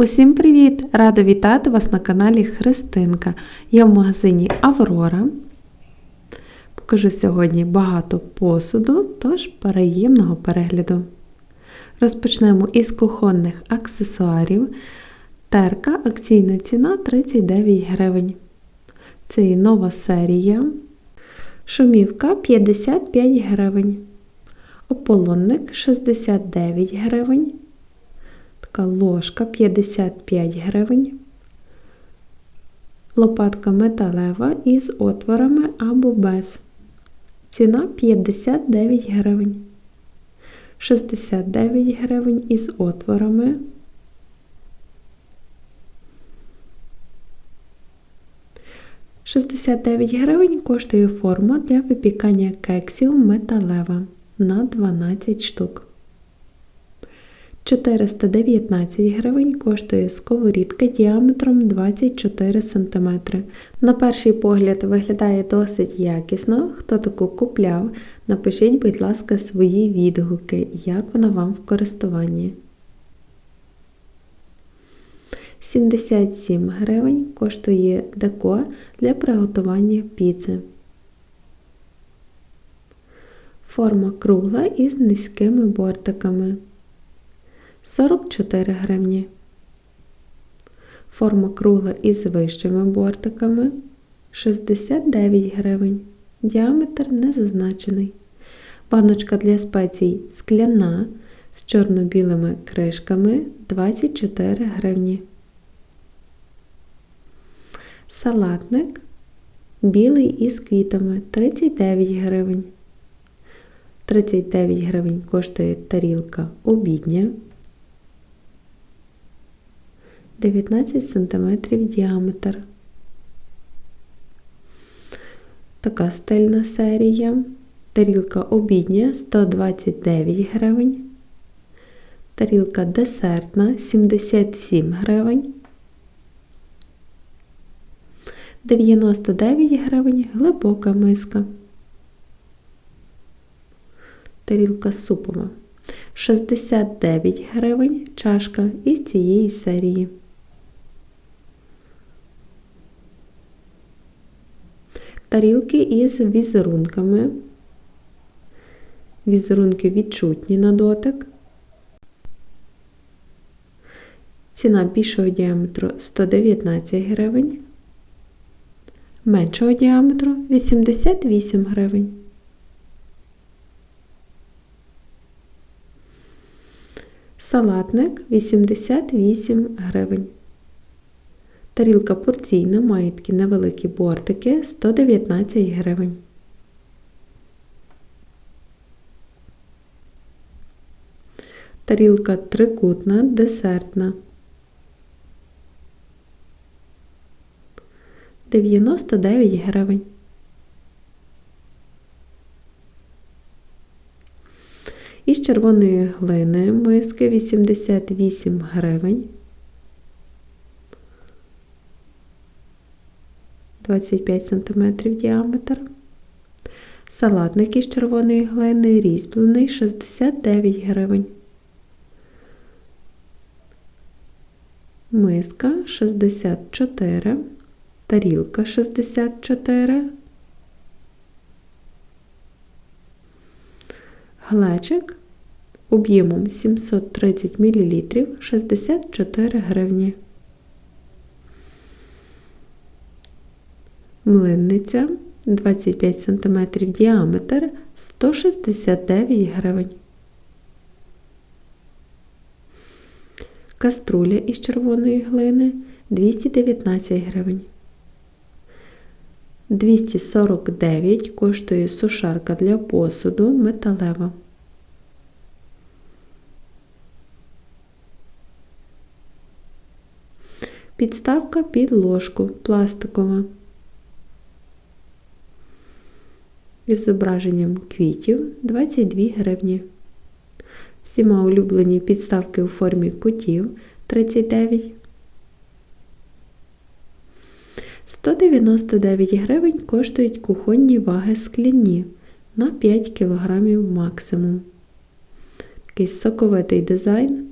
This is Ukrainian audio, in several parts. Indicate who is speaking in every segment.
Speaker 1: Усім привіт! Рада вітати вас на каналі Христинка. Я в магазині Аврора. Покажу сьогодні багато посуду, тож приємного перегляду. Розпочнемо із кухонних аксесуарів. Терка акційна ціна 39 гривень. Це і нова серія. Шумівка 55 гривень. Ополонник 69 гривень. Така ложка 55 гривень. Лопатка металева із отворами або без. Ціна 59 гривень. 69 гривень із отворами. Шістдесят дев'ять гривень коштує форма для випікання кексів металева на 12 штук. 419 гривень коштує сковорідка діаметром 24 см. На перший погляд виглядає досить якісно. Хто таку купляв, напишіть, будь ласка, свої відгуки, як вона вам в користуванні. 77 гривень коштує деко для приготування піци. Форма кругла із низькими бортиками. 44 гривні. Форма кругла із вищими бортиками 69 гривень. Діаметр не зазначений. Баночка для спецій скляна з чорно-білими кришками 24 гривні. Салатник білий із квітами 39 гривень. 39 гривень коштує тарілка обідня. 19 см діаметр. Така стильна серія. Тарілка обідня 129 гривень. Тарілка десертна 77 гривень. 99 гривень глибока миска. Тарілка супова. 69 гривень чашка із цієї серії. Тарілки із візерунками. Візерунки відчутні на дотик. Ціна більшого діаметру 119 гривень, меншого діаметру 88 гривень. Салатник 88 гривень. Тарілка порційна має такі невеликі бортики 119 гривень. Тарілка трикутна, десертна. 99 гривень. Із червоної глини миски 88 гривень. 25 см діаметр. Салатник із червоної глини різьблений 69 гривень. Миска 64, тарілка 64, глечик об'ємом 730 мл 64 гривні. Млинниця 25 см діаметр 169 гривень. Каструля із червоної глини 219 гривень. 249 коштує сушарка для посуду металева. Підставка під ложку пластикова. Із зображенням квітів 22 гривні. Всіма улюблені підставки у формі кутів 39. 199 гривень коштують кухонні ваги скляні на 5 кг максимум. Такий соковитий дизайн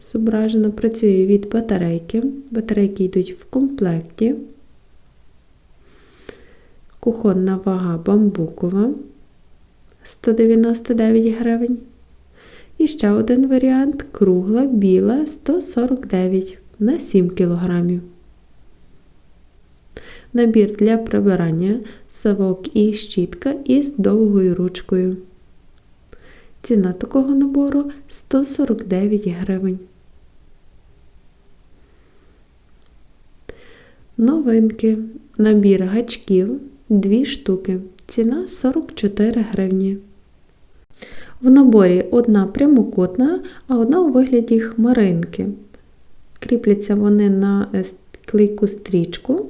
Speaker 1: Зображено працює від батарейки. Батарейки йдуть в комплекті. Кухонна вага бамбукова 199 гривень. І ще один варіант кругла біла 149 на 7 кг. Набір для прибирання, совок і щітка із довгою ручкою. Ціна такого набору 149 гривень. Новинки. Набір гачків 2 штуки. Ціна 44 гривні. В наборі одна прямокутна, а одна у вигляді хмаринки. Кріпляться вони на е, клейку стрічку,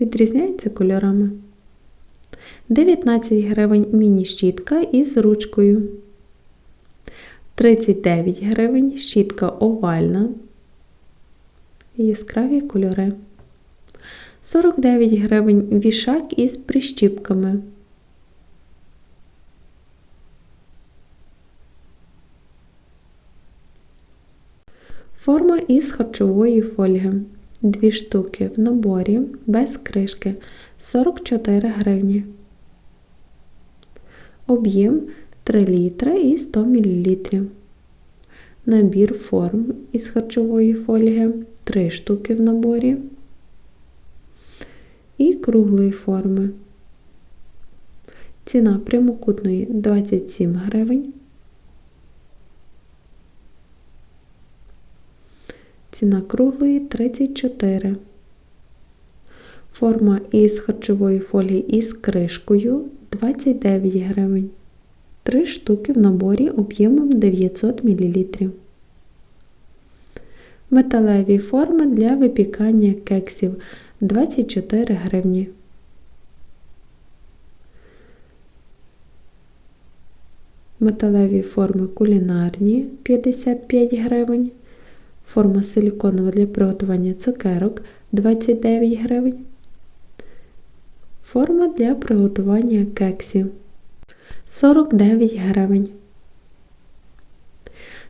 Speaker 1: відрізняються кольорами. 19 гривень міні-щітка із ручкою. 39 гривень щітка овальна. Яскраві кольори. 49 гривень вішак із прищіпками. Форма із харчової фольги. Дві штуки в наборі без кришки 44 гривні. Об'єм 3 літри і 100 мл. Набір форм із харчової фольги 3 штуки в наборі. І круглої форми. Ціна прямокутної 27 гривень. Ціна круглої 34. Форма із харчової фолії із кришкою 29 гривень. 3 штуки в наборі об'ємом 900 мл. Металеві форми для випікання кексів 24 гривні. Металеві форми кулінарні 55 гривень. Форма силіконова для приготування цукерок 29 гривень. Форма для приготування кексів 49 гривень.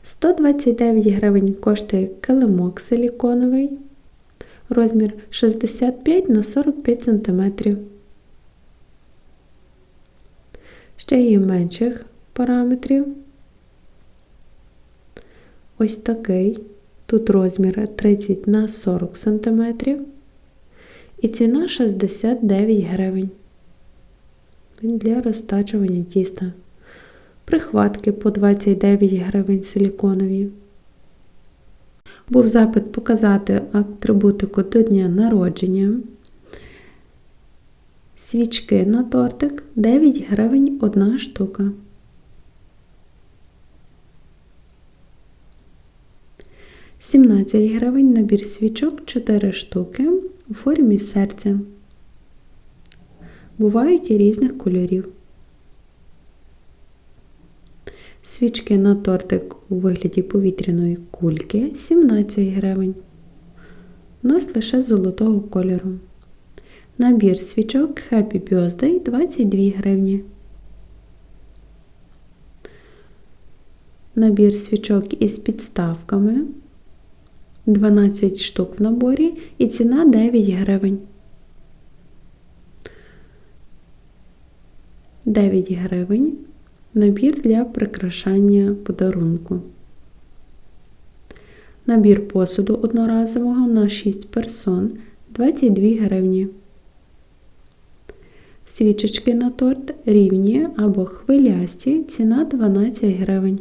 Speaker 1: 129 гривень коштує килимок силіконовий. Розмір 65 на 45 см. Ще є менших параметрів. Ось такий. Тут розмір 30 на 40 см. І ціна 69 гривень. Він для розтачування тіста. Прихватки по 29 гривень силіконові. Був запит показати атрибутику до дня народження. Свічки на тортик 9 гривень одна штука. Сімнадцять гривень набір свічок 4 штуки у формі серця. Бувають і різних кольорів. Свічки на тортик у вигляді повітряної кульки 17 гривень. Нас лише золотого кольору. Набір свічок Happy Birthday 22 гривні. Набір свічок із підставками 12 штук в наборі і ціна 9 гривень. 9 гривень Набір для прикрашання подарунку. Набір посуду одноразового на 6 персон 22 гривні. Свічечки на торт рівні або хвилясті ціна 12 гривень.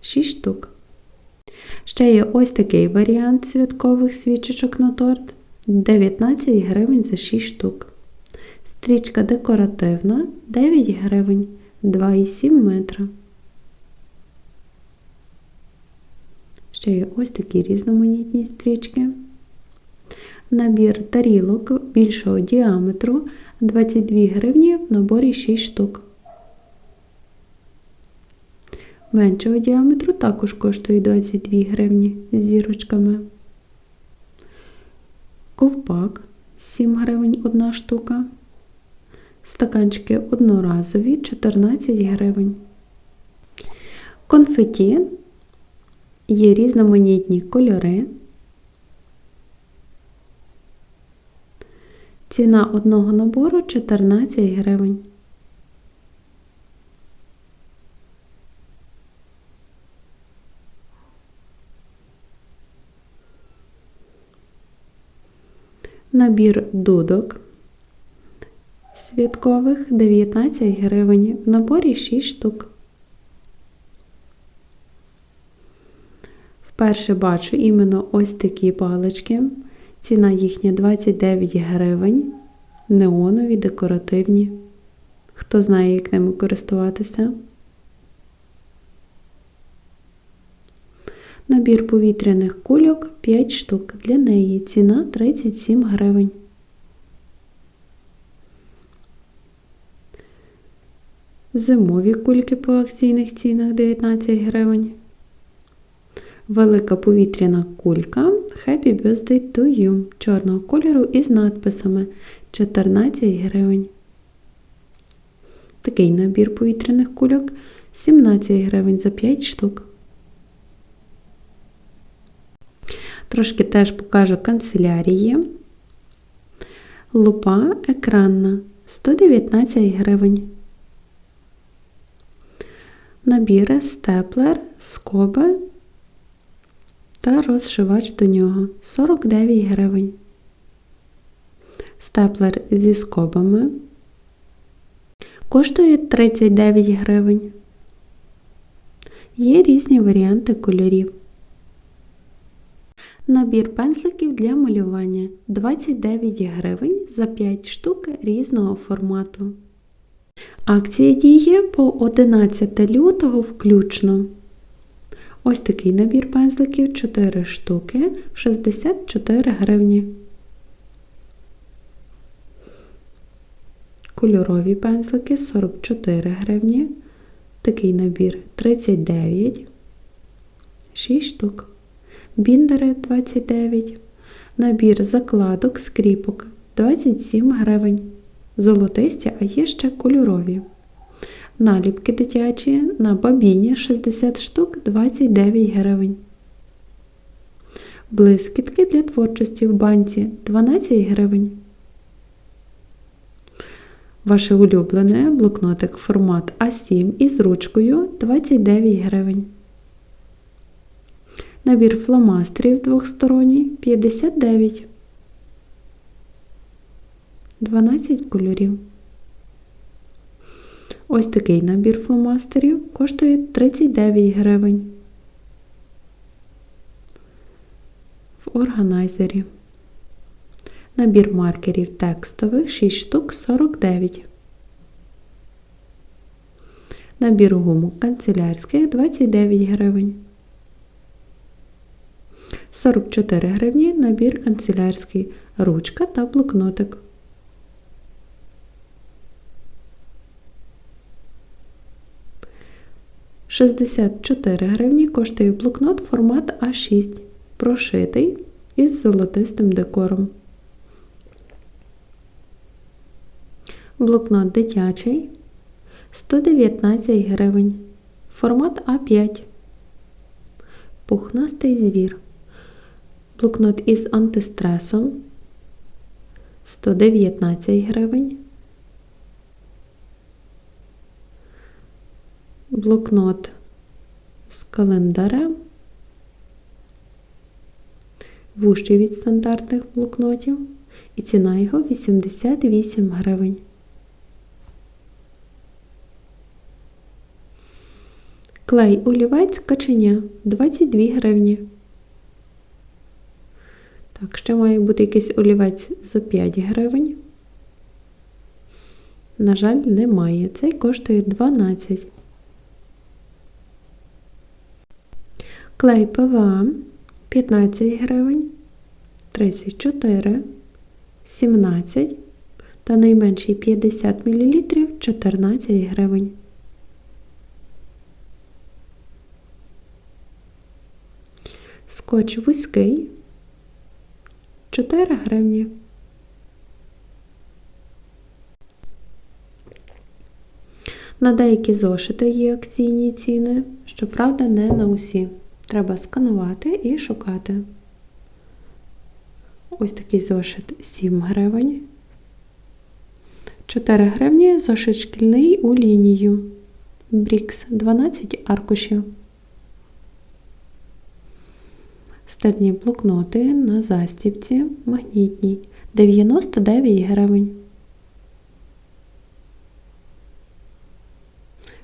Speaker 1: 6 штук. Ще є ось такий варіант святкових свічечок на торт 19 гривень за 6 штук. Стрічка декоративна 9 гривень 2,7 метра. Ще є ось такі різноманітні стрічки. Набір тарілок більшого діаметру 22 гривні в наборі 6 штук. Меншого діаметру також коштує 22 гривні з зірочками. Ковпак 7 гривень одна штука. Стаканчики одноразові 14 гривень. Конфеті є різноманітні кольори. Ціна одного набору 14 гривень. Набір дудок святкових 19 гривень. В наборі 6 штук. Вперше бачу іменно ось такі палички. Ціна їхня 29 гривень. Неонові, декоративні. Хто знає, як ними користуватися. Набір повітряних кульок 5 штук. Для неї ціна 37 гривень. Зимові кульки по акційних цінах 19 гривень. Велика повітряна кулька Happy Birthday to You чорного кольору із надписами 14 гривень. Такий набір повітряних кульок 17 гривень за 5 штук. Трошки теж покажу канцелярії. Лупа екранна 119 гривень. Набіри степлер, скоби та розшивач до нього 49 гривень. Степлер зі скобами коштує 39 гривень. Є різні варіанти кольорів. Набір пензликів для малювання 29 гривень за 5 штук різного формату. Акція діє по 11 лютого включно. Ось такий набір пензликів 4 штуки 64 гривні. Кольорові пензлики 44 гривні. Такий набір 39, 6 штук. Біндери 29. Набір закладок скріпок 27 гривень. Золотисті, а є ще кольорові. Наліпки дитячі на бабіні 60 штук 29 гривень. Блискітки для творчості в банці 12 гривень. Ваше улюблене блокнотик формат А7 із ручкою 29 гривень. Набір фломастерів двохсторонній 59. 12 кольорів. Ось такий набір фломастерів коштує 39 гривень. В органайзері. Набір маркерів текстових 6 штук 49. Набір гумок канцелярських 29 гривень. 44 гривні набір канцелярський, ручка та блокнотик. Шістдесят чотири гривні коштує блокнот формат А6, прошитий із золотистим декором. Блокнот дитячий 119 гривень. Формат А5. Пухнастий звір. Блокнот із антистресом 119 гривень. Блокнот з календарем. Вущий від стандартних блокнотів. І ціна його 88 гривень. Клей олівець каченя 22 гривні. Так, ще має бути якийсь олівець за 5 гривень. На жаль, немає. Цей коштує 12. Клей ПВА 15 гривень, 34, 17 та найменший 50 мл 14 гривень. Скотч вузький 4 гривні. На деякі зошити є акційні ціни, щоправда, не на усі. Треба сканувати і шукати. Ось такий зошит 7 гривень. 4 гривні зошит шкільний у лінію. Брікс 12 аркушів. Стальні блокноти на застібці магнітні 99 гривень.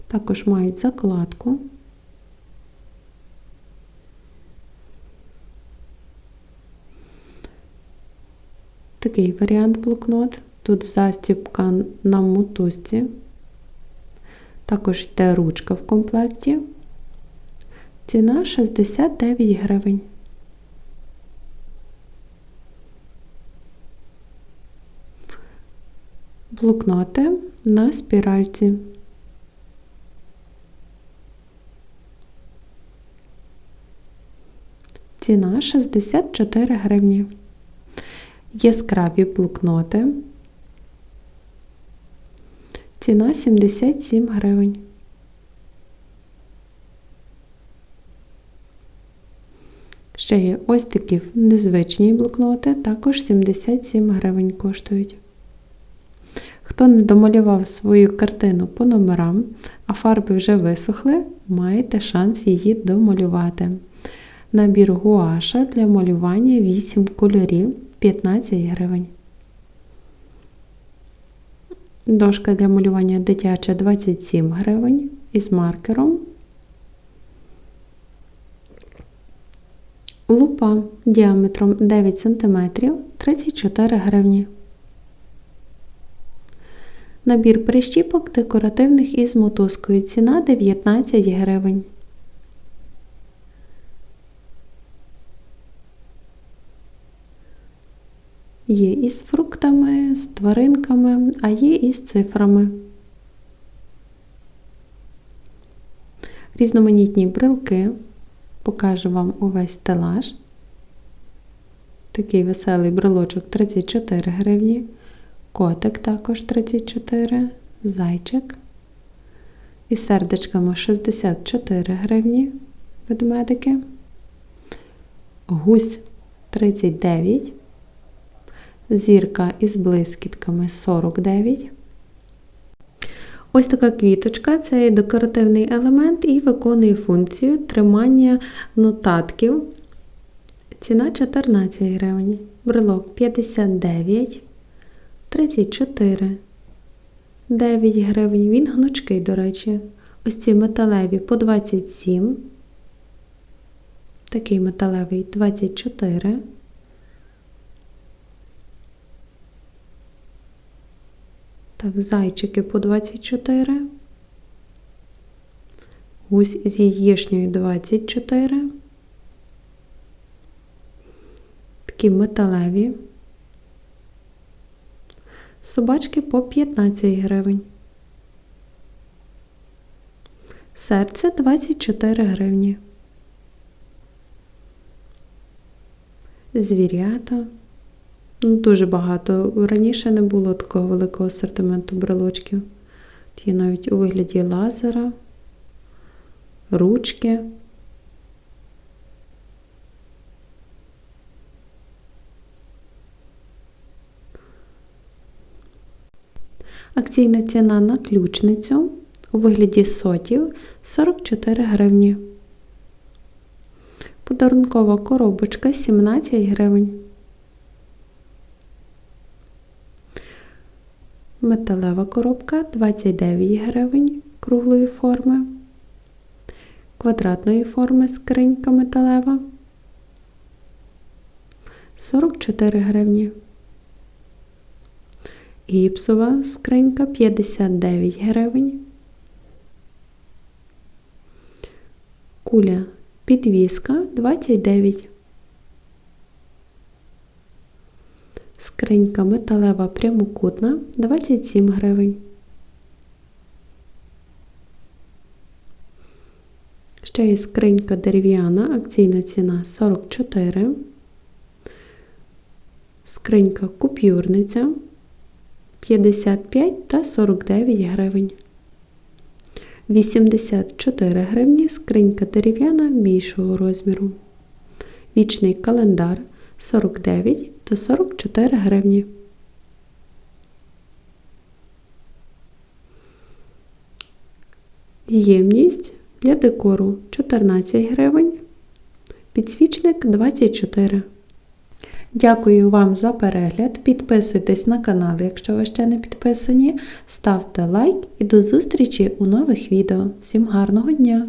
Speaker 1: Також мають закладку. Такий варіант блокнот. Тут застібка на мотузці. Також йде ручка в комплекті. Ціна 69 гривень. Блокноти на спіральці. Ціна 64 гривні. Яскраві блокноти. Ціна 77 гривень. Ще є ось такі незвичні блокноти, також 77 гривень коштують. Хто не домалював свою картину по номерам, а фарби вже висохли, маєте шанс її домалювати. Набір гуаша для малювання 8 кольорів 15 гривень. Дошка для малювання дитяча 27 гривень із маркером. Лупа діаметром 9 см 34 гривні. Набір прищіпок декоративних із мотузкою. Ціна 19 гривень. Є із фруктами, з тваринками, а є із цифрами. Різноманітні брелки. Покажу вам увесь стелаж. Такий веселий брелочок 34 гривні. Котик також 34, зайчик. І сердечками 64 гривні ведмедики. Гусь 39. Зірка із блискітками 49. Ось така квіточка це декоративний елемент і виконує функцію тримання нотатків. Ціна 14 гривень. Брелок 59, 34, 9 гривень. Він гнучкий, до речі. Ось ці металеві по 27. Такий металевий 24. Так, зайчики по 24. Гусь з яєчнею 24. Такі металеві. Собачки по 15 гривень. Серце 24 гривні. Звірята. Ну, Дуже багато. Раніше не було такого великого асортименту брелочків. Є навіть у вигляді лазера, ручки. Акційна ціна на ключницю у вигляді сотів 44 гривні. Подарункова коробочка 17 гривень. Металева коробка 29 гривень круглої форми. Квадратної форми скринька металева 44 гривні. Гіпсова скринька 59 гривень. Куля підвіска 29. Скринька металева прямокутна 27 гривень. Ще є скринька дерев'яна, акційна ціна 44. Скринька купюрниця 55 та 49 гривень. 84 гривні, скринька дерев'яна більшого розміру. Вічний календар 49 та 44 гривні. Ємність для декору 14 гривень. Підсвічник 24. Дякую вам за перегляд. Підписуйтесь на канал, якщо ви ще не підписані. Ставте лайк і до зустрічі у нових відео. Всім гарного дня!